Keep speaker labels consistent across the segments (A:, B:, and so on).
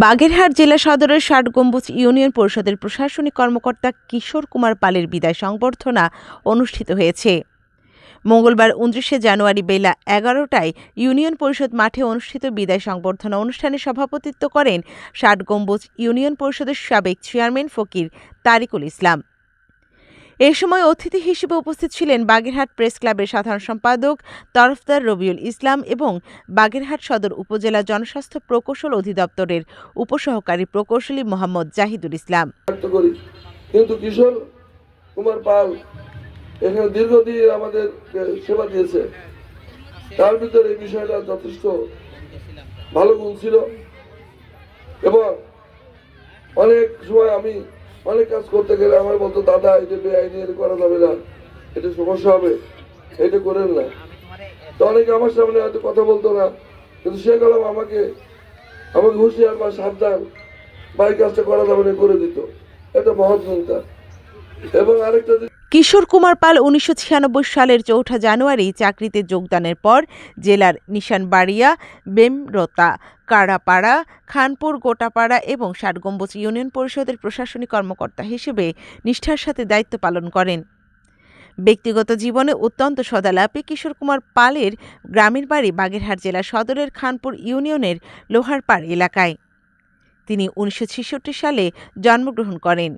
A: বাগেরহাট জেলা সদরের ষাট গম্বুজ ইউনিয়ন পরিষদের প্রশাসনিক কর্মকর্তা কিশোর কুমার পালের বিদায় সংবর্ধনা অনুষ্ঠিত হয়েছে। মঙ্গলবার উনত্রিশে জানুয়ারি বেলা এগারোটায় ইউনিয়ন পরিষদ মাঠে অনুষ্ঠিত বিদায় সংবর্ধনা অনুষ্ঠানে সভাপতিত্ব করেন ষাট গম্বুজ ইউনিয়ন পরিষদের সাবেক চেয়ারম্যান ফকির তারিকুল ইসলাম। এ সময় অতিথি হিসেবে উপস্থিত ছিলেন বাগেরহাট প্রেস ক্লাবের সাধারণ সম্পাদক তরফদার রবিউল ইসলাম এবং বাগেরহাট সদর উপজেলা জনস্বাস্থ্য প্রকৌশল অধিদপ্তরের উপসহকারী প্রকৌশলী মোহাম্মদ জাহিদুল ইসলাম।
B: কিন্তু কিশোর কুমার পাল এখানে দীর্ঘদিন আমাদের সেবা দিয়েছে। তার ভিতরে এই বিষয়টা যথেষ্ট ভালো গুণ ছিল। এবং অনেক সময় আমি অনেক কাজ করতে গেলে আমার বলতো দাদা এটা বেআইনি এটা করা যাবে না। এটা সমস্যা হবে। এটা করেন না। তো অনেকে আমার সামনে হয়তো কথা বলতো না, কিন্তু সে কলম আমাকে আমাকে হুঁশিয়ার বা সাবধান বা এই কাজটা করা যাবে না, করে দিত। এটা মহৎ তার এবং আরেকটা
A: কিশোর কুমার পাল উনিশশো ছিয়ানব্বই সালের চৌঠা জানুয়ারি চাকরিতে যোগদানের পর জেলার নিশানবাড়িয়া, বেমরতা, কাড়াপাড়া, খানপুর, গোটাপাড়া এবং ষাটগম্বুজ ইউনিয়ন পরিষদের প্রশাসনিক কর্মকর্তা হিসেবে নিষ্ঠার সাথে দায়িত্ব পালন করেন। ব্যক্তিগত জীবনে অত্যন্ত সদালাপে কিশোর কুমার পালের গ্রামের বাড়ি বাগেরহাট জেলা সদরের খানপুর ইউনিয়নের লোহারপাড় এলাকায়। তিনি উনিশশো ছেষট্টি সালে জন্মগ্রহণ করেন।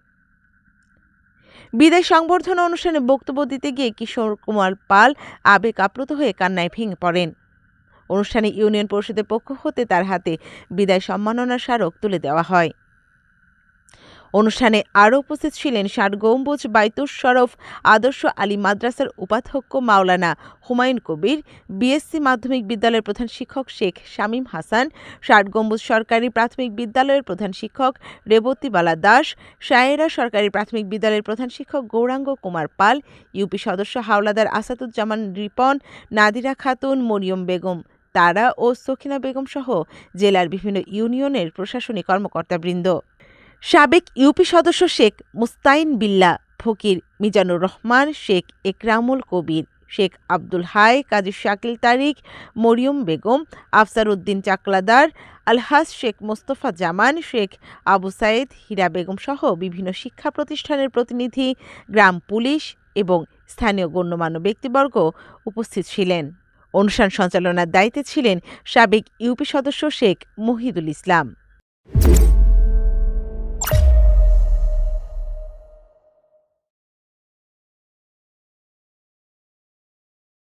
A: বিদায় সংবর্ধনা অনুষ্ঠানে বক্তব্য দিতে গিয়ে কিশোর কুমার পাল আবেগ আপ্লুত হয়ে কান্নায় ভেঙে পড়েন। অনুষ্ঠানে ইউনিয়ন পরিষদের পক্ষ হতে তার হাতে বিদায় সম্মাননা স্মারক তুলে দেওয়া হয়। অনুষ্ঠানে আরও উপস্থিত ছিলেন ষাট গম্বুজ বাইতুর শরফ আদর্শ আলী মাদ্রাসার উপাধ্যক্ষ মাওলানা হুমায়ুন কবির, বিএসসি মাধ্যমিক বিদ্যালয়ের প্রধান শিক্ষক শেখ শামীম হাসান ষাট গম্বুজ সরকারি প্রাথমিক বিদ্যালয়ের প্রধান শিক্ষক রেবতীবালা দাস সায়েরা সরকারি প্রাথমিক বিদ্যালয়ের প্রধান শিক্ষক গৌরাঙ্গ কুমার পাল, ইউপি সদস্য হাওলাদার আসাদুজ্জামান রিপন, নাদিরা খাতুন, মরিয়ম বেগম তারা ও সখিনা বেগম সহ জেলার বিভিন্ন ইউনিয়নের প্রশাসনিক কর্মকর্তাবৃন্দ। সাবেক ইউপি সদস্য শেখ মুস্তাইন বিল্লা, ফকির মিজানুর রহমান, শেখ একরামুল কবির, শেখ আব্দুল হাই, কাজী শাকিল তারিক, মরিয়ম বেগম, আফসার উদ্দিন চাকলাদার, আলহাজ শেখ মোস্তফা জামান, শেখ আবু সাইদ, হীরা বেগম সহ বিভিন্ন শিক্ষা প্রতিষ্ঠানের প্রতিনিধি, গ্রাম পুলিশ এবং স্থানীয় গণ্যমান্য ব্যক্তিবর্গ উপস্থিত ছিলেন। অনুষ্ঠান সঞ্চালনার দায়িত্বে ছিলেন সাবেক ইউপি সদস্য শেখ মহিদুল ইসলাম।